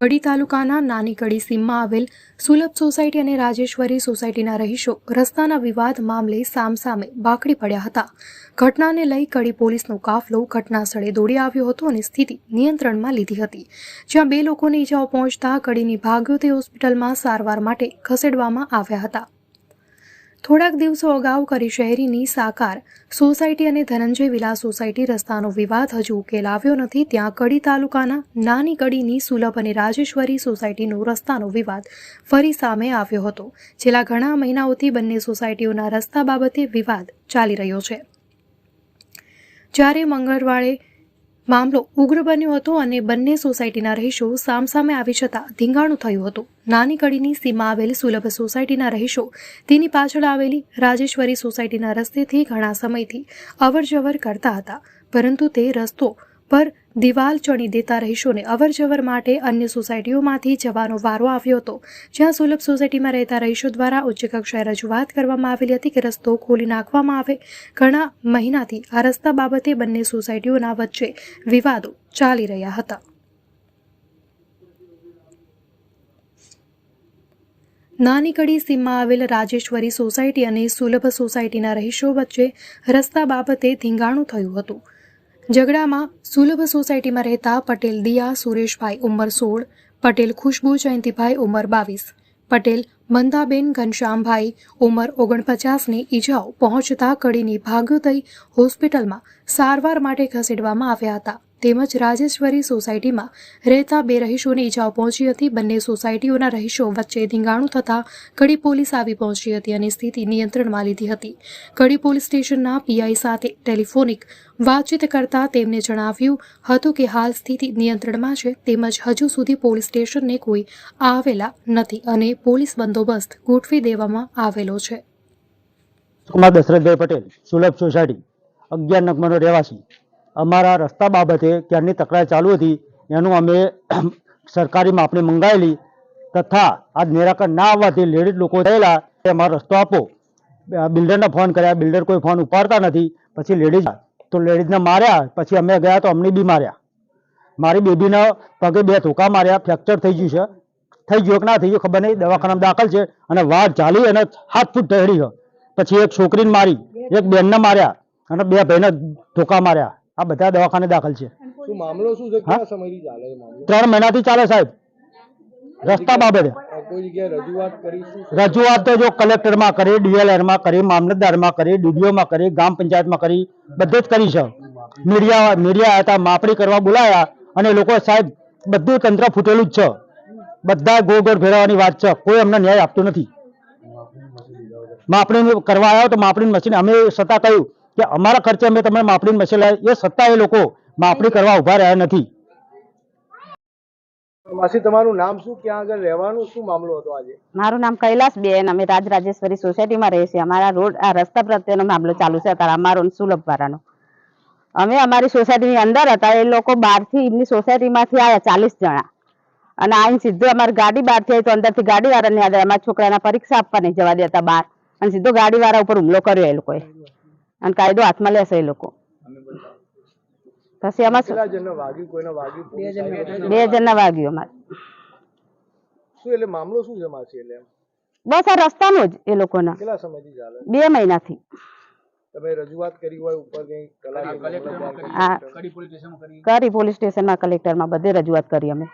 કડી તાલુકાના નાની કડી સીમમાં આવેલ સુલભ સોસાયટી અને રાજેશ્વરી સોસાયટીના રહીશો રસ્તાના વિવાદ મામલે સામસામે બાકડી પડ્યા હતા. ઘટનાને લઈ કડી પોલીસનો કાફલો ઘટના સ્થળે દોડી આવ્યો હતો અને સ્થિતિ નિયંત્રણમાં લીધી હતી. જ્યાં બે લોકોને ઈજાઓ પહોંચતા કડીની ભાગ્યોતે હોસ્પિટલમાં સારવાર માટે ખસેડવામાં આવ્યા હતા. થોડાક દિવસો અગાઉ કરી શહેરીની સાકાર. સોસાયટી અને ધનંજય વિલા સોસાયટી રસ્તાનો વિવાદ હજુ ઉકેલાવ્યો નથી. ત્યાં કડી તાલુકાના નાની કડીની સુલભ અને રાજેશ્વરી સોસાયટીનો રસ્તાનો વિવાદ ફરી સામે આવ્યો હતો. છેલ્લા ઘણા મહિનાઓથી બંને સોસાયટીઓના રસ્તા બાબતે વિવાદ ચાલી રહ્યો છે. જ્યારે મંગળવારે મામલો ઉગ્ર બન્યો હતો અને બંને સોસાયટીના રહીશો સામસામે આવી જતા ધીંગાણું થયું હતું. નાની કડીની સીમા આવેલ સુલભ સોસાયટીના રહીશો તેની પાછળ આવેલી રાજેશ્વરી સોસાયટીના રસ્તેથી ઘણા સમયથી અવરજવર કરતા હતા, પરંતુ તે રસ્તો પર દિવાલ ચણી દેતા રહીશોને અવરજવર માટે અન્ય સોસાયટીઓમાંથી જવાનો વારો આવ્યો હતો. જ્યાં સુલભ સોસાયટીમાં રહેતા રહીશો દ્વારા ઉચ્ચ કક્ષાએ રજૂઆત કરવામાં આવેલી હતી કે રસ્તો ખોલી નાખવામાં આવે. ઘણા મહિનાથી આ રસ્તા બાબતે બંને સોસાયટીઓના વચ્ચે વિવાદો ચાલી રહ્યા હતા. નાની કડી સીમમાં આવેલ રાજેશ્વરી સોસાયટી અને સુલભ સોસાયટીના રહીશો વચ્ચે રસ્તા બાબતે ધીંગાણું થયું હતું. ઝઘડામાં સુલભ સોસાયટીમાં રહેતા પટેલ દિયા, સુરેશભાઈ ઉંમર સોળ, પટેલ ખુશ્બુ, જયંતિભાઈ ઉંમર બાવીસ, પટેલ મંદાબેન, ઘનશ્યામભાઈ ઉંમર ઓગણપચાસની ઈજાઓ પહોંચતા કડીની ભાગ્યોદય હોસ્પિટલમાં સારવાર માટે ખસેડવામાં આવ્યા હતા. તેમજ રાજેશ્વરી સોસાયટીમાં રહેતા બે રહીશોને ઈજાઓ પહોંચી હતી. બંને સોસાયટીઓના રહીશો વચ્ચે ધીંગાણું થતાં કડી પોલીસ આવી પહોંચી હતી અને સ્થિતિ નિયંત્રણમાં લીધી હતી. કડી પોલીસ સ્ટેશનના પીઆઈ સાથે ટેલિફોનિક વાતચીત કરતા તેમને જણાવ્યું હતું કે હાલ સ્થિતિ નિયંત્રણમાં છે, તેમજ હજુ સુધી પોલીસ સ્ટેશનને કોઈ આવેલા નથી અને પોલીસ બંદોબસ્ત ગોઠવી દેવામાં આવેલો છે. દશરથભાઈ પટેલ, સુલભ સોસાયટી, અગિયાર નંબરનો રહેવાસી. અમારા રસ્તા બાબતે ક્યારની તકરાર ચાલુ હતી. એનું અમે સરકારી માપણી મંગાવેલી તથા આજ નિરાકરણ ના આવવાથી લેડીઝ લોકો થયેલા કે અમારો રસ્તો આપો. બિલ્ડરને ફોન કર્યા. બિલ્ડર કોઈ ફોન ઉપાડતા નથી. પછી લેડીઝ તો લેડીઝને માર્યા. પછી અમે ગયા તો અમને બી માર્યા. મારી બેબીના પગે બે ધોકા માર્યા. ફ્રેક્ચર થઈ ગયું છે. થઈ ગયું કે ના થઈ ગયું ખબર નહીં. દવાખાનામાં દાખલ છે. અને વાત ચાલી અને હાથ ફૂટ ઢળી પછી એક છોકરીને મારી. એક બેનને માર્યા. અને બે ભાઈને ધોકા માર્યા. આ બધા દવાખાને દાખલ છે. મામલો શું છે? કેટલા સમયથી ચાલે છે મામલો? ત્રણ મહિનાથી ચાલે સાહેબ. રસ્તા બાબતે. કોઈ જગ્યાએ રજૂઆત તો જો કલેક્ટરમાં કરી ડીએલઆરમાં કરી મામલતદારમાં કરી ડીડીઓમાં કરી ગ્રામ પંચાયતમાં કરી બધે જ કરી છે. મીડિયા મીડિયા હતા માપણી કરવા બોલાયા અને લોકો સાહેબ બધું તંત્ર ફૂટેલું જ છે. બધા ગોળ ગોળ ફેરવવાની વાત છે. કોઈ અમને ન્યાય આપતું નથી. માપણી કરવા આવ્યો તો માપણી મશીન અમે છતાં કહ્યું. કે અમારા ખર્ચે અમે તમે માપણી મશીન લાવ્યા. એ છતાં એ લોકો માપણી કરવા ઊભા રહ્યા નથી. માસી તમારું નામ શું? ક્યાં આગળ રહેવાનું? શું મામલો હતો આજે? મારું નામ કૈલાસ બેન. અમે રાજરાજેશ્વરી સોસાયટીમાં રહીએ છીએ. અમારા રોડ આ રસ્તા પ્રત્યેનો મામલો ચાલુ છે અત્યારે અમારો ને સુલભ વાળાનો. અમે અમારી સોસાયટીની અંદર હતા. એ લોકો બહારથી એમની સોસાયટીમાંથી આવ્યા ચાલીસ જણા. અને આઈને સીધો અમારી ગાડી બહારથી આવી તો અંદરથી ગાડી વાળાને યાદ અમારા છોકરાના પરીક્ષા આપવા નહીં જવા દેતા બહાર. અને સીધો ગાડી વાળા ઉપર હુમલો કર્યો એ લોકોએ. અને કાયદો હાથમાં લેશે એ લોકો. પછી અમાર કેટલા જણને વાગ્યું? કોઈને વાગ્યું? પોલીસ આવી? બે જણને વાગ્યું અમારે. શું એટલે મામલો શું છે માસી એટલે બસ આ રસ્તાનો જ એ લોકોના. કેટલા સમયથી ચાલે? બે મહિનાથી. તમે રજૂઆત કરી હોય ઉપર કઈ કલેક્ટર આ કરી પોલીસ સ્ટેશનમાં કલેક્ટરમાં બધે રજૂઆત કરી અમે.